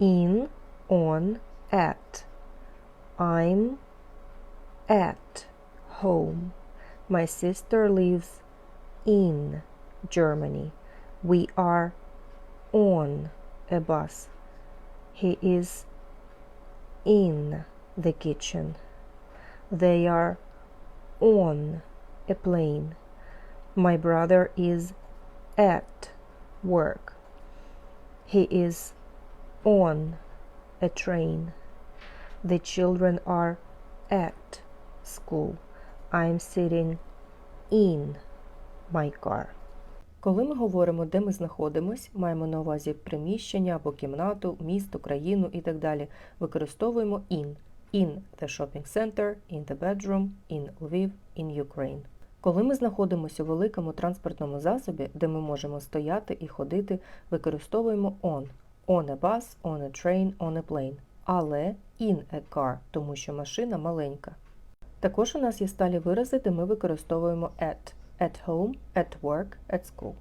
in, on, at. I'm at home. My sister lives in Germany. We are on a bus. He is in the kitchen. They are on a plane. My brother is at work. He is on a train. The children are at school. I'm sitting in my car. Коли ми говоримо, де ми знаходимось, маємо на увазі приміщення або кімнату, місто, країну і так далі. Використовуємо in. In the shopping center, in the bedroom, in Lviv, in Ukraine. Коли ми знаходимося у великому транспортному засобі, де ми можемо стояти і ходити, використовуємо on. On a bus, on a train, on a plane. Але in a car, тому що машина маленька. Також у нас є сталі вирази, де ми використовуємо at. At home, at work, at school.